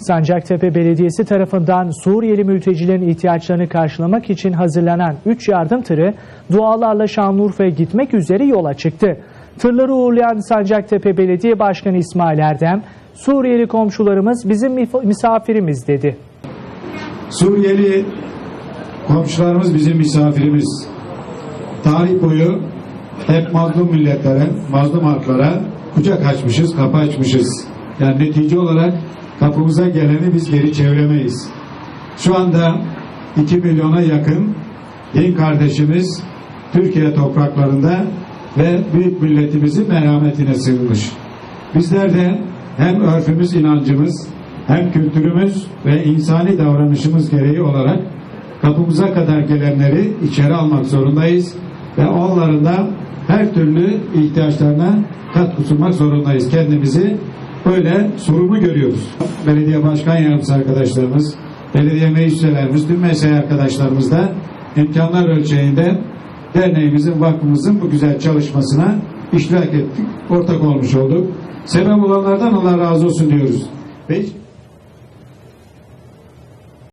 Sancaktepe Belediyesi tarafından Suriyeli mültecilerin ihtiyaçlarını karşılamak için hazırlanan 3 yardım tırı dualarla Şanlıurfa'ya gitmek üzere yola çıktı. Tırları uğurlayan Sancaktepe Belediye Başkanı İsmail Erdem, Suriyeli komşularımız bizim misafirimiz dedi. Suriyeli komşularımız bizim misafirimiz. Tarih boyu hep mazlum milletlere, mazlum halklara kucak açmışız, kapı açmışız. Yani netice olarak kapımıza geleni biz geri çeviremeyiz. Şu anda 2 milyona yakın din kardeşimiz Türkiye topraklarında ve büyük milletimizin merhametine sığınmış. Bizler de hem örfümüz, inancımız, hem kültürümüz ve insani davranışımız gereği olarak kapımıza kadar gelenleri içeri almak zorundayız ve onların da her türlü ihtiyaçlarına katkı sunmak zorundayız. Kendimizi böyle sorumlu görüyoruz. Belediye başkan yardımcısı arkadaşlarımız, belediye meclis üyelerimiz, tüm mesai arkadaşlarımız da imkanlar ölçeğinde derneğimizin, vakfımızın bu güzel çalışmasına iştirak ettik, ortak olmuş olduk. Sebep olanlardan Allah razı olsun diyoruz. Hiç